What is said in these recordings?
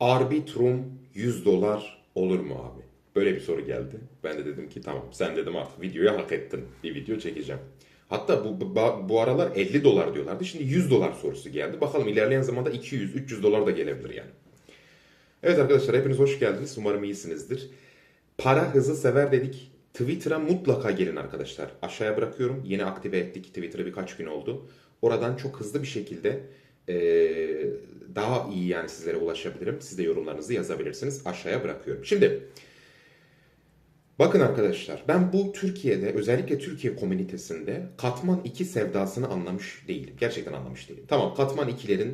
Arbitrum 100 dolar olur mu abi? Böyle bir soru geldi. Ben de dedim ki tamam sen dedim artık videoyu hak ettin. Bir video çekeceğim. Hatta bu, bu, bu aralar 50 dolar diyorlardı. Şimdi 100 dolar sorusu geldi. Bakalım ilerleyen zamanda 200-300 dolar da gelebilir yani. Evet arkadaşlar hepiniz hoş geldiniz. Umarım iyisinizdir. Para hızı sever dedik. Twitter'a mutlaka gelin arkadaşlar. Aşağıya bırakıyorum. Yeni aktive ettik. Twitter'a birkaç gün oldu. Oradan çok hızlı bir şekilde eee, daha iyi yani sizlere ulaşabilirim. Siz de yorumlarınızı yazabilirsiniz. Aşağıya bırakıyorum. Şimdi bakın arkadaşlar ben bu Türkiye'de özellikle Türkiye komünitesinde katman 2 sevdasını anlamış değilim. Gerçekten anlamış değilim. Tamam katman 2'lerin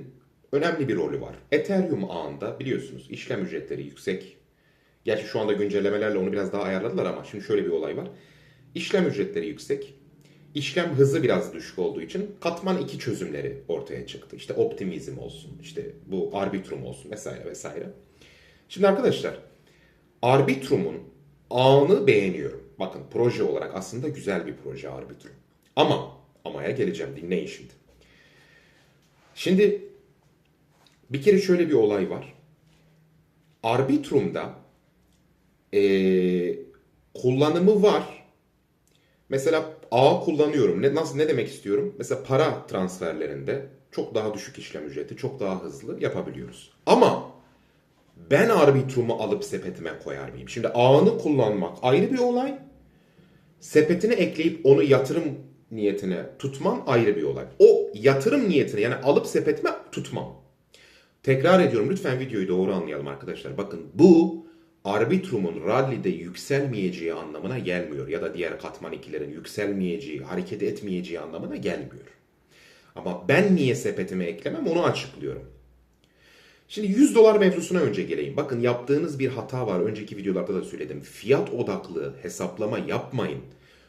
önemli bir rolü var. Ethereum ağında biliyorsunuz işlem ücretleri yüksek. Gerçi şu anda güncellemelerle onu biraz daha ayarladılar ama şimdi şöyle bir olay var. İşlem ücretleri yüksek. İşlem hızı biraz düşük olduğu için katman 2 çözümleri ortaya çıktı. İşte optimizm olsun, işte bu arbitrum olsun vesaire vesaire. Şimdi arkadaşlar Arbitrum'un ağını beğeniyorum. Bakın proje olarak aslında güzel bir proje Arbitrum. Ama amaya geleceğim dinleyin şimdi. Şimdi bir kere şöyle bir olay var. Arbitrum'da eee, kullanımı var. Mesela ağ kullanıyorum. Ne, nasıl ne demek istiyorum? Mesela para transferlerinde çok daha düşük işlem ücreti, çok daha hızlı yapabiliyoruz. Ama ben Arbitrum'u alıp sepetime koyar mıyım? Şimdi ağını kullanmak ayrı bir olay. Sepetine ekleyip onu yatırım niyetine tutmam ayrı bir olay. O yatırım niyetine yani alıp sepetime tutmam. Tekrar ediyorum lütfen videoyu doğru anlayalım arkadaşlar. Bakın bu Arbitrum'un rally'de yükselmeyeceği anlamına gelmiyor. Ya da diğer katman ikilerin yükselmeyeceği, hareket etmeyeceği anlamına gelmiyor. Ama ben niye sepetime eklemem onu açıklıyorum. Şimdi 100 dolar mevzusuna önce geleyim. Bakın yaptığınız bir hata var. Önceki videolarda da söyledim. Fiyat odaklı hesaplama yapmayın.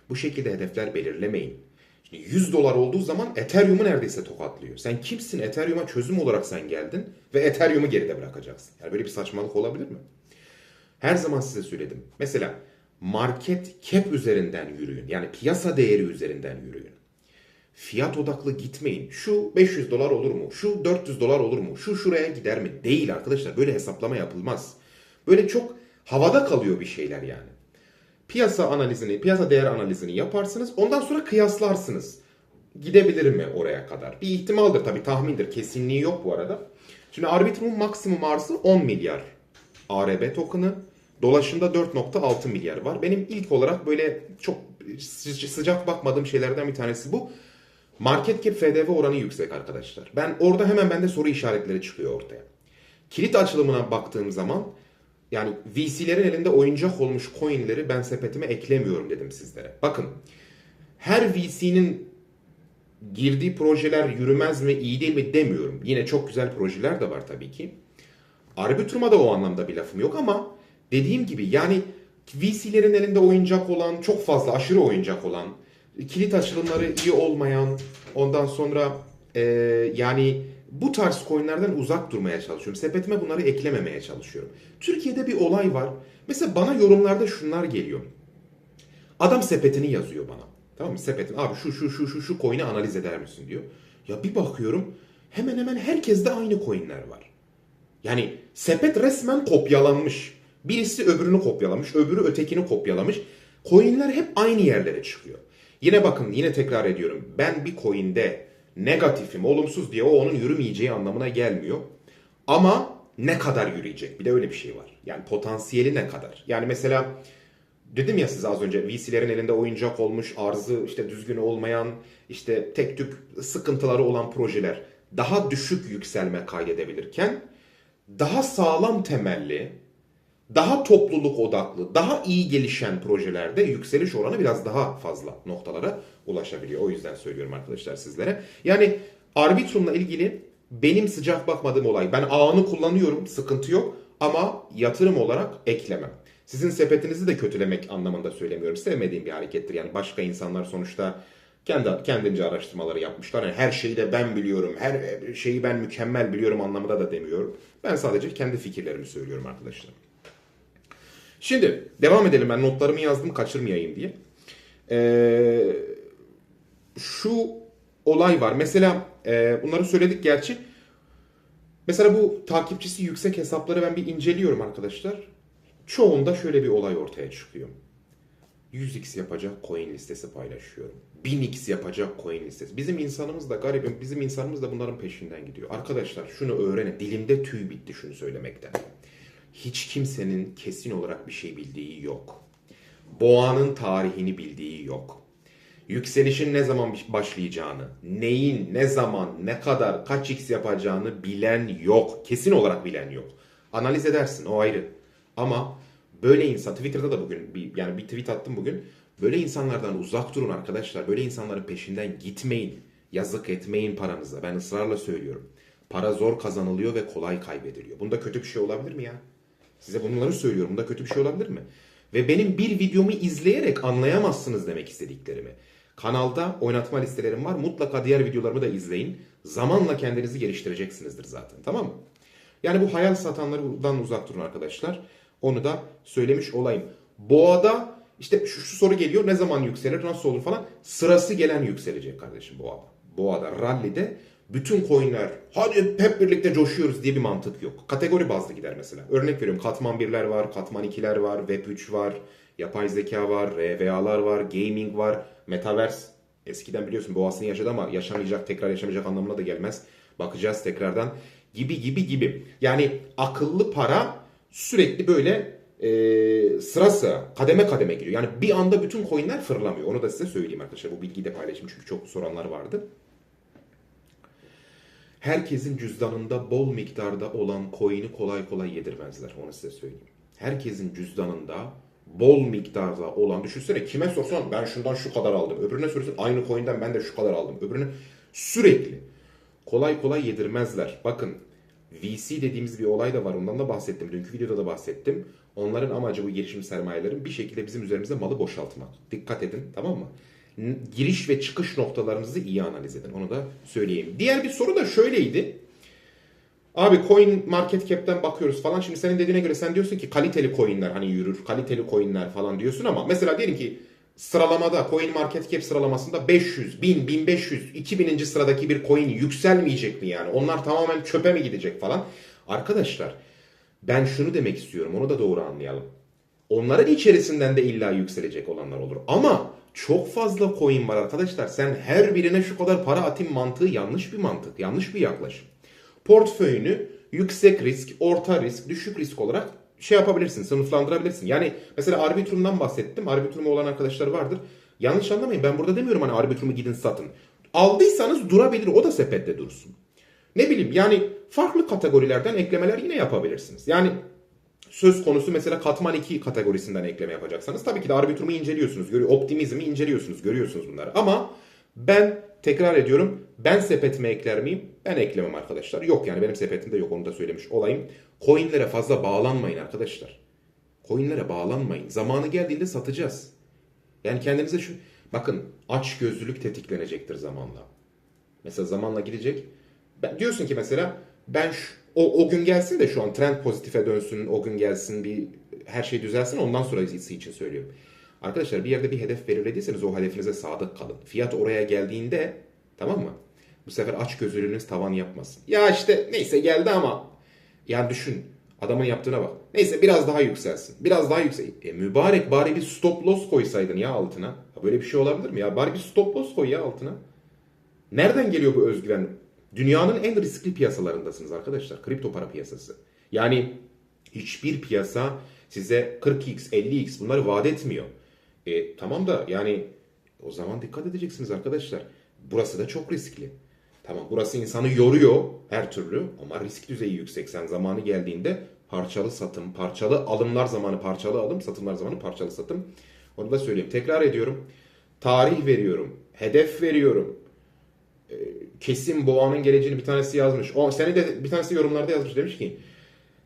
Bu şekilde hedefler belirlemeyin. Şimdi 100 dolar olduğu zaman Ethereum'u neredeyse tokatlıyor. Sen kimsin? Ethereum'a çözüm olarak sen geldin ve Ethereum'u geride bırakacaksın. Yani böyle bir saçmalık olabilir mi? Her zaman size söyledim. Mesela market cap üzerinden yürüyün. Yani piyasa değeri üzerinden yürüyün. Fiyat odaklı gitmeyin. Şu 500 dolar olur mu? Şu 400 dolar olur mu? Şu şuraya gider mi? Değil arkadaşlar. Böyle hesaplama yapılmaz. Böyle çok havada kalıyor bir şeyler yani. Piyasa analizini, piyasa değer analizini yaparsınız. Ondan sonra kıyaslarsınız. Gidebilir mi oraya kadar? Bir ihtimaldir tabii tahmindir. Kesinliği yok bu arada. Şimdi Arbitrum'un maksimum arzı 10 milyar ARB token'ı. Dolaşımda 4.6 milyar var. Benim ilk olarak böyle çok sı- sıcak bakmadığım şeylerden bir tanesi bu. Market cap FDV oranı yüksek arkadaşlar. Ben orada hemen bende soru işaretleri çıkıyor ortaya. Kilit açılımına baktığım zaman yani VC'lerin elinde oyuncak olmuş coinleri ben sepetime eklemiyorum dedim sizlere. Bakın her VC'nin girdiği projeler yürümez mi iyi değil mi demiyorum. Yine çok güzel projeler de var tabii ki. Arbitrum'a da o anlamda bir lafım yok ama dediğim gibi yani VC'lerin elinde oyuncak olan, çok fazla aşırı oyuncak olan, kilit açılımları iyi olmayan, ondan sonra e, yani bu tarz coinlerden uzak durmaya çalışıyorum. Sepetime bunları eklememeye çalışıyorum. Türkiye'de bir olay var. Mesela bana yorumlarda şunlar geliyor. Adam sepetini yazıyor bana. Tamam mı? Sepetin abi şu şu şu şu şu coin'i analiz eder misin diyor. Ya bir bakıyorum hemen hemen herkeste aynı coin'ler var. Yani sepet resmen kopyalanmış. Birisi öbürünü kopyalamış, öbürü ötekini kopyalamış. Coin'ler hep aynı yerlere çıkıyor. Yine bakın yine tekrar ediyorum. Ben bir coin'de negatifim, olumsuz diye o onun yürümeyeceği anlamına gelmiyor. Ama ne kadar yürüyecek? Bir de öyle bir şey var. Yani potansiyeli ne kadar? Yani mesela dedim ya size az önce VC'lerin elinde oyuncak olmuş, arzı işte düzgün olmayan, işte tek tük sıkıntıları olan projeler daha düşük yükselme kaydedebilirken daha sağlam temelli, daha topluluk odaklı, daha iyi gelişen projelerde yükseliş oranı biraz daha fazla noktalara ulaşabiliyor. O yüzden söylüyorum arkadaşlar sizlere. Yani Arbitrum'la ilgili benim sıcak bakmadığım olay. Ben ağını kullanıyorum, sıkıntı yok ama yatırım olarak eklemem. Sizin sepetinizi de kötülemek anlamında söylemiyorum. Sevmediğim bir harekettir. Yani başka insanlar sonuçta kendi kendince araştırmaları yapmışlar. Yani her şeyi de ben biliyorum, her şeyi ben mükemmel biliyorum anlamında da demiyorum. Ben sadece kendi fikirlerimi söylüyorum arkadaşlar. Şimdi devam edelim. Ben notlarımı yazdım kaçırmayayım diye. Ee, şu olay var. Mesela e, bunları söyledik gerçi. Mesela bu takipçisi yüksek hesapları ben bir inceliyorum arkadaşlar. Çoğunda şöyle bir olay ortaya çıkıyor. 100x yapacak coin listesi paylaşıyorum. 1000x yapacak coin listesi. Bizim insanımız da garibim, bizim insanımız da bunların peşinden gidiyor. Arkadaşlar şunu öğrenin. Dilimde tüy bitti şunu söylemekten. Hiç kimsenin kesin olarak bir şey bildiği yok. Boğanın tarihini bildiği yok. Yükselişin ne zaman başlayacağını, neyin, ne zaman, ne kadar, kaç x yapacağını bilen yok. Kesin olarak bilen yok. Analiz edersin o ayrı. Ama böyle insan, Twitter'da da bugün bir, yani bir tweet attım bugün. Böyle insanlardan uzak durun arkadaşlar. Böyle insanların peşinden gitmeyin. Yazık etmeyin paranıza. Ben ısrarla söylüyorum. Para zor kazanılıyor ve kolay kaybediliyor. Bunda kötü bir şey olabilir mi ya? Size bunları söylüyorum. Bunda kötü bir şey olabilir mi? Ve benim bir videomu izleyerek anlayamazsınız demek istediklerimi. Kanalda oynatma listelerim var. Mutlaka diğer videolarımı da izleyin. Zamanla kendinizi geliştireceksinizdir zaten. Tamam mı? Yani bu hayal satanlardan uzak durun arkadaşlar. Onu da söylemiş olayım. Boğada işte şu, şu soru geliyor. Ne zaman yükselir, nasıl olur falan. Sırası gelen yükselecek kardeşim boğada. Boğada, rallide bütün coinler hadi hep birlikte coşuyoruz diye bir mantık yok. Kategori bazlı gider mesela. Örnek veriyorum katman 1'ler var, katman 2'ler var, web 3 var, yapay zeka var, RVA'lar var, gaming var, metaverse. Eskiden biliyorsun boğasını yaşadı ama yaşamayacak, tekrar yaşamayacak anlamına da gelmez. Bakacağız tekrardan. Gibi gibi gibi. Yani akıllı para sürekli böyle e, sıra kademe kademe giriyor. Yani bir anda bütün coinler fırlamıyor. Onu da size söyleyeyim arkadaşlar. Bu bilgiyi de paylaşayım çünkü çok soranlar vardı. Herkesin cüzdanında bol miktarda olan coin'i kolay kolay yedirmezler. Onu size söyleyeyim. Herkesin cüzdanında bol miktarda olan düşünsene kime sorsan ben şundan şu kadar aldım. Öbürüne sorsan aynı coin'den ben de şu kadar aldım. Öbürüne sürekli kolay kolay yedirmezler. Bakın VC dediğimiz bir olay da var. Ondan da bahsettim. Dünkü videoda da bahsettim. Onların amacı bu girişim sermayelerin bir şekilde bizim üzerimize malı boşaltmak. Dikkat edin tamam mı? Giriş ve çıkış noktalarınızı iyi analiz edin. Onu da söyleyeyim. Diğer bir soru da şöyleydi. Abi coin market cap'ten bakıyoruz falan. Şimdi senin dediğine göre sen diyorsun ki kaliteli coinler hani yürür. Kaliteli coinler falan diyorsun ama mesela diyelim ki sıralamada coin market cap sıralamasında 500, 1000, 1500, 2000. sıradaki bir coin yükselmeyecek mi yani? Onlar tamamen çöpe mi gidecek falan? Arkadaşlar ben şunu demek istiyorum. Onu da doğru anlayalım. Onların içerisinden de illa yükselecek olanlar olur. Ama çok fazla coin var arkadaşlar. Sen her birine şu kadar para atayım mantığı yanlış bir mantık. Yanlış bir yaklaşım. Portföyünü yüksek risk, orta risk, düşük risk olarak şey yapabilirsin, sınıflandırabilirsin. Yani mesela Arbitrum'dan bahsettim. Arbitrum olan arkadaşlar vardır. Yanlış anlamayın ben burada demiyorum hani Arbitrum'u gidin satın. Aldıysanız durabilir o da sepette dursun. Ne bileyim yani farklı kategorilerden eklemeler yine yapabilirsiniz. Yani söz konusu mesela katman 2 kategorisinden ekleme yapacaksanız tabii ki de Arbitrum'u inceliyorsunuz. Görüyor, optimizmi inceliyorsunuz, görüyorsunuz bunları. Ama ben tekrar ediyorum ben sepetime ekler miyim? Ben eklemem arkadaşlar. Yok yani benim sepetimde yok onu da söylemiş olayım. Coinlere fazla bağlanmayın arkadaşlar. Coinlere bağlanmayın. Zamanı geldiğinde satacağız. Yani kendinize şu... Bakın aç gözlülük tetiklenecektir zamanla. Mesela zamanla gidecek. Ben, diyorsun ki mesela ben şu, o, o gün gelsin de şu an trend pozitife dönsün, o gün gelsin bir her şey düzelsin ondan sonrası için söylüyorum. Arkadaşlar bir yerde bir hedef belirlediyseniz o hedefinize sadık kalın. Fiyat oraya geldiğinde tamam mı? Bu sefer aç gözlülüğünüz tavan yapmasın. Ya işte neyse geldi ama yani düşün adamın yaptığına bak. Neyse biraz daha yükselsin. Biraz daha yüksel. E mübarek bari bir stop loss koysaydın ya altına. Böyle bir şey olabilir mi ya? Bari bir stop loss koy ya altına. Nereden geliyor bu özgüven? Dünyanın en riskli piyasalarındasınız arkadaşlar. Kripto para piyasası. Yani hiçbir piyasa size 40x, 50x bunları vaat etmiyor. E, tamam da yani o zaman dikkat edeceksiniz arkadaşlar. Burası da çok riskli. Tamam burası insanı yoruyor her türlü ama risk düzeyi yüksek. Sen zamanı geldiğinde parçalı satım, parçalı alımlar zamanı parçalı alım, satımlar zamanı parçalı satım. Onu da söyleyeyim. Tekrar ediyorum. Tarih veriyorum. Hedef veriyorum. E, kesin boğanın geleceğini bir tanesi yazmış. O, seni de bir tanesi yorumlarda yazmış demiş ki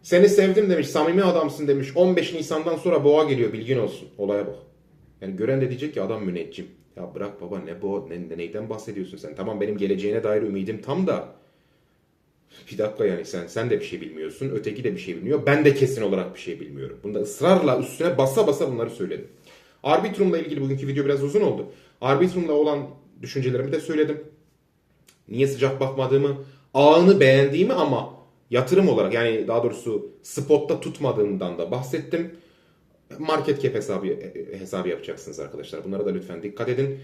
seni sevdim demiş, samimi adamsın demiş. 15 Nisan'dan sonra boğa geliyor bilgin olsun. Olaya bak. Yani gören de diyecek ki adam müneccim. Ya bırak baba ne bu ne, neyden bahsediyorsun sen? Tamam benim geleceğine dair ümidim tam da bir dakika yani sen sen de bir şey bilmiyorsun. Öteki de bir şey bilmiyor. Ben de kesin olarak bir şey bilmiyorum. Bunda ısrarla üstüne basa basa bunları söyledim. Arbitrum'la ilgili bugünkü video biraz uzun oldu. Arbitrum'la olan düşüncelerimi de söyledim. Niye sıcak bakmadığımı, ağını beğendiğimi ama yatırım olarak yani daha doğrusu spotta tutmadığından da bahsettim. Market cap hesabı hesabı yapacaksınız arkadaşlar. Bunlara da lütfen dikkat edin.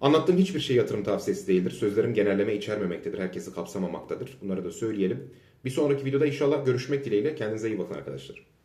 Anlattığım hiçbir şey yatırım tavsiyesi değildir. Sözlerim genelleme içermemektedir. Herkesi kapsamamaktadır. Bunları da söyleyelim. Bir sonraki videoda inşallah görüşmek dileğiyle. Kendinize iyi bakın arkadaşlar.